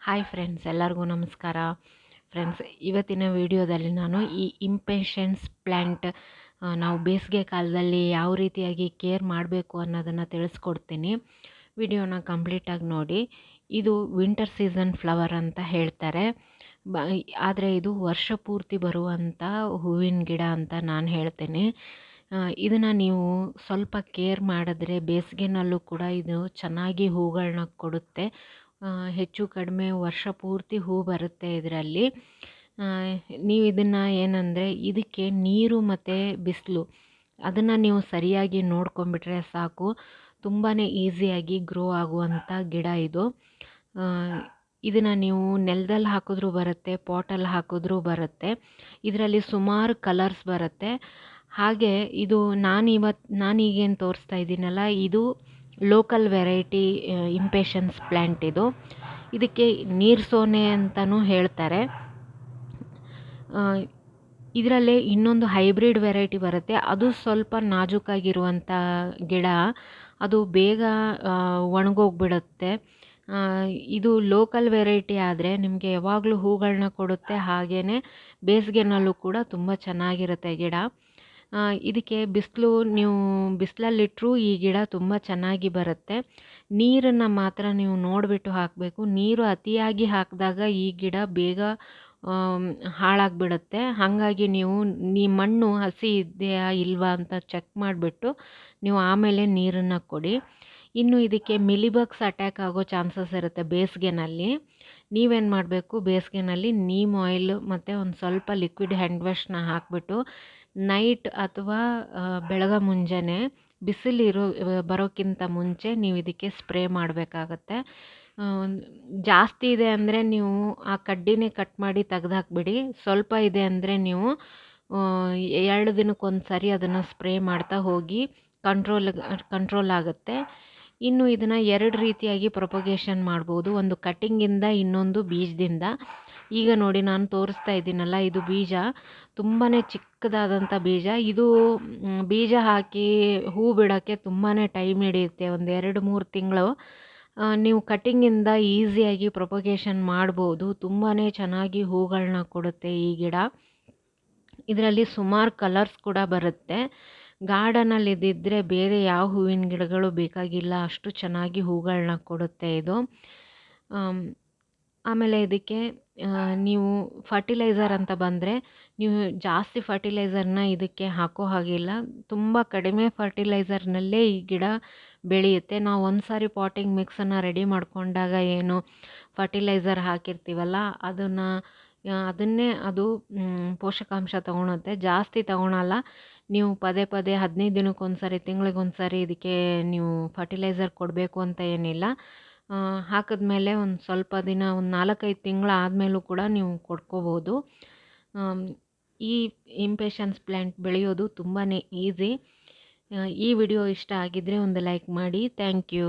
Hi friends ಎಲ್ಲರಿಗೂ ನಮಸ್ಕಾರ. Friends ಇವತ್ತಿನ ವಿಡಿಯೋದಲ್ಲಿ ನಾನು ಈ ಇಂಪೇಷನ್ಸ್ ಪ್ಲ್ಯಾಂಟ್ ನಾವು ಬೇಸಿಗೆ ಕಾಲದಲ್ಲಿ ಯಾವ ರೀತಿಯಾಗಿ ಕೇರ್ ಮಾಡಬೇಕು ಅನ್ನೋದನ್ನು ತಿಳಿಸ್ಕೊಡ್ತೀನಿ. ವಿಡಿಯೋನ ಕಂಪ್ಲೀಟಾಗಿ ನೋಡಿ. ಇದು ವಿಂಟರ್ ಸೀಸನ್ ಫ್ಲವರ್ ಅಂತ ಹೇಳ್ತಾರೆ. ಬ, ಆದರೆ ಇದು ವರ್ಷ ಪೂರ್ತಿ ಬರುವಂಥ ಹೂವಿನ ಗಿಡ ಅಂತ ನಾನು ಹೇಳ್ತೇನೆ. ಇದನ್ನು ನೀವು ಸ್ವಲ್ಪ ಕೇರ್ ಮಾಡಿದ್ರೆ ಬೇಸಿಗೆನಲ್ಲೂ ಕೂಡ ಇದು ಚೆನ್ನಾಗಿ ಹೂಗಳನ್ನ ಕೊಡುತ್ತೆ. ಹೆಚ್ಚು ಕಡಿಮೆ ವರ್ಷ ಪೂರ್ತಿ ಹೂ ಬರುತ್ತೆ ಇದರಲ್ಲಿ. ನೀವು ಇದನ್ನು ಏನಂದರೆ ಇದಕ್ಕೆ ನೀರು ಮತ್ತು ಬಿಸಿಲು, ಅದನ್ನು ನೀವು ಸರಿಯಾಗಿ ನೋಡ್ಕೊಂಬಿಟ್ರೆ ಸಾಕು. ತುಂಬಾ ಈಸಿಯಾಗಿ ಗ್ರೋ ಆಗುವಂಥ ಗಿಡ ಇದು. ಇದನ್ನು ನೀವು ನೆಲದಲ್ಲಿ ಹಾಕಿದ್ರು ಬರುತ್ತೆ, ಪಾಟಲ್ಲಿ ಹಾಕಿದ್ರೂ ಬರುತ್ತೆ. ಇದರಲ್ಲಿ ಸುಮಾರು ಕಲರ್ಸ್ ಬರುತ್ತೆ. ಹಾಗೆ ಇದು ನಾನು ಇವತ್ತು ನಾನು ಈಗೇನು ತೋರಿಸ್ತಾ ಇದ್ದೀನಲ್ಲ, ಇದು ಲೋಕಲ್ ವೆರೈಟಿ ಇಂಪೇಷನ್ಸ್ ಪ್ಲ್ಯಾಂಟ್ ಇದು. ಇದಕ್ಕೆ ನೀರು ಸೋನೆ ಅಂತಲೂ ಹೇಳ್ತಾರೆ. ಇದರಲ್ಲೇ ಇನ್ನೊಂದು ಹೈಬ್ರಿಡ್ ವೆರೈಟಿ ಬರುತ್ತೆ. ಅದು ಸ್ವಲ್ಪ ನಾಜೂಕಾಗಿರುವಂಥ ಗಿಡ. ಅದು ಬೇಗ ಒಣಗೋಗ್ಬಿಡುತ್ತೆ. ಇದು ಲೋಕಲ್ ವೆರೈಟಿ ಆದರೆ ನಿಮಗೆ ಯಾವಾಗಲೂ ಹೂಗಳನ್ನ ಕೊಡುತ್ತೆ. ಹಾಗೆಯೇ ಬೇಸಿಗೆನಲ್ಲೂ ಕೂಡ ತುಂಬ ಚೆನ್ನಾಗಿರುತ್ತೆ ಗಿಡ. ಇದಕ್ಕೆ ಬಿಸಿಲು, ನೀವು ಬಿಸಿಲಲ್ಲಿಟ್ಟರೂ ಈ ಗಿಡ ತುಂಬ ಚೆನ್ನಾಗಿ ಬರುತ್ತೆ. ನೀರನ್ನು ಮಾತ್ರ ನೀವು ನೋಡಿಬಿಟ್ಟು ಹಾಕಬೇಕು. ನೀರು ಅತಿಯಾಗಿ ಹಾಕಿದಾಗ ಈ ಗಿಡ ಬೇಗ ಹಾಳಾಗಿಬಿಡುತ್ತೆ. ಹಾಗಾಗಿ ನೀವು ನೀ ಮಣ್ಣು ಹಸಿ ಇದೆಯಾ ಇಲ್ವಾ ಅಂತ ಚೆಕ್ ಮಾಡಿಬಿಟ್ಟು ನೀವು ಆಮೇಲೆ ನೀರನ್ನು ಕೊಡಿ. ಇನ್ನು ಇದಕ್ಕೆ ಮಿಲಿಬಗ್ಸ್ ಅಟ್ಯಾಕ್ ಆಗೋ ಚಾನ್ಸಸ್ ಇರುತ್ತೆ ಬೇಸಿಗೆನಲ್ಲಿ. ನೀವೇನು ಮಾಡಬೇಕು? ಬೇಸಿಗೆನಲ್ಲಿ ನೀಮ್ ಆಯಿಲ್ ಮತ್ತು ಒಂದು ಸ್ವಲ್ಪ ಲಿಕ್ವಿಡ್ ಹ್ಯಾಂಡ್ ವಾಶ್ನ ಹಾಕಿಬಿಟ್ಟು ನೈಟ್ ಅಥವಾ ಬೆಳಗ್ಗೆ ಮುಂಜಾನೆ ಬಿಸಿಲಿರೋ ಬರೋಕ್ಕಿಂತ ಮುಂಚೆ ನೀವು ಇದಕ್ಕೆ ಸ್ಪ್ರೇ ಮಾಡಬೇಕಾಗತ್ತೆ. ಜಾಸ್ತಿ ಇದೆ ಅಂದರೆ ನೀವು ಆ ಕಡ್ಡಿನೇ ಕಟ್ ಮಾಡಿ ತೆಗ್ದಾಕ್ಬಿಡಿ ಸ್ವಲ್ಪ ಇದೆ ಅಂದರೆ ನೀವು ಎರಡು ದಿನಕ್ಕೊಂದು ಸರಿ ಅದನ್ನು ಸ್ಪ್ರೇ ಮಾಡ್ತಾ ಹೋಗಿ ಕಂಟ್ರೋಲ್ ಕಂಟ್ರೋಲ್ ಆಗುತ್ತೆ. ಇನ್ನು ಇದನ್ನು ಎರಡು ರೀತಿಯಾಗಿ ಪ್ರೊಪಗೇಷನ್ ಮಾಡ್ಬೋದು. ಒಂದು ಕಟ್ಟಿಂಗಿಂದ ಇನ್ನೊಂದು ಬೀಜದಿಂದ. ಈಗ ನೋಡಿ ನಾನು ತೋರಿಸ್ತಾ ಇದ್ದೀನಲ್ಲ, ಇದು ಬೀಜ. ತುಂಬಾ ಚಿಕ್ಕದಾದಂಥ ಬೀಜ. ಇದು ಬೀಜ ಹಾಕಿ ಹೂ ಬಿಡೋಕ್ಕೆ ತುಂಬಾ ಟೈಮ್ ಹಿಡಿಯುತ್ತೆ. ಒಂದು ಎರಡು ಮೂರು ತಿಂಗಳು. ನೀವು ಕಟ್ಟಿಂಗಿಂದ ಈಸಿಯಾಗಿ ಪ್ರೊಪಗೇಷನ್ ಮಾಡ್ಬೋದು. ತುಂಬಾ ಚೆನ್ನಾಗಿ ಹೂಗಳನ್ನ ಕೊಡುತ್ತೆ ಈ ಗಿಡ. ಇದರಲ್ಲಿ ಸುಮಾರು ಕಲರ್ಸ್ ಕೂಡ ಬರುತ್ತೆ. ಗಾರ್ಡನಲ್ಲಿ ಇದ್ದಿದ್ದರೆ ಬೇರೆ ಯಾವ ಹೂವಿನ ಗಿಡಗಳು ಬೇಕಾಗಿಲ್ಲ, ಅಷ್ಟು ಚೆನ್ನಾಗಿ ಹೂಗಳನ್ನ ಕೊಡುತ್ತೆ ಇದು. ಆಮೇಲೆ ಇದಕ್ಕೆ ನೀವು ಫರ್ಟಿಲೈಸರ್ ಅಂತ ಬಂದರೆ ನೀವು ಜಾಸ್ತಿ ಫರ್ಟಿಲೈಸರ್ನ ಇದಕ್ಕೆ ಹಾಕೋ ಹಾಗಿಲ್ಲ. ತುಂಬ ಕಡಿಮೆ ಫರ್ಟಿಲೈಸರ್ನಲ್ಲೇ ಈ ಗಿಡ ಬೆಳೆಯುತ್ತೆ. ನಾವು ಒಂದು ಸಾರಿ ಪಾಟಿಂಗ್ ಮಿಕ್ಸನ್ನು ರೆಡಿ ಮಾಡಿಕೊಂಡಾಗ ಏನು ಫರ್ಟಿಲೈಸರ್ ಹಾಕಿರ್ತೀವಲ್ಲ, ಅದನ್ನು, ಅದನ್ನೇ ಅದು ಪೋಷಕಾಂಶ ತೊಗೊಳುತ್ತೆ. ಜಾಸ್ತಿ ತೊಗೊಳಲ್ಲ. ನೀವು ಪದೇ ಪದೇ ಹದಿನೈದು ದಿನಕ್ಕೊಂದ್ಸರಿ ಸಾರಿ ಒಂದು ಸಾರಿ ಇದಕ್ಕೆ ನೀವು ಫರ್ಟಿಲೈಸರ್ ಕೊಡಬೇಕು ಅಂತ ಏನಿಲ್ಲ. ಹಾಕಿದ್ಮೇಲೆ ಒಂದು ಸ್ವಲ್ಪ ದಿನ, ಒಂದು ನಾಲ್ಕೈದು ತಿಂಗಳು ಆದಮೇಲೂ ಕೂಡ ನೀವು ಕೊಡ್ಕೋಬೋದು. ಈ ಇಂಪೇಷನ್ಸ್ ಪ್ಲ್ಯಾಂಟ್ ಬೆಳೆಯೋದು ತುಂಬಾ ಈಸಿ ಈ ವಿಡಿಯೋ ಇಷ್ಟ ಆಗಿದ್ದರೆ ಒಂದು ಲೈಕ್ ಮಾಡಿ. Thank you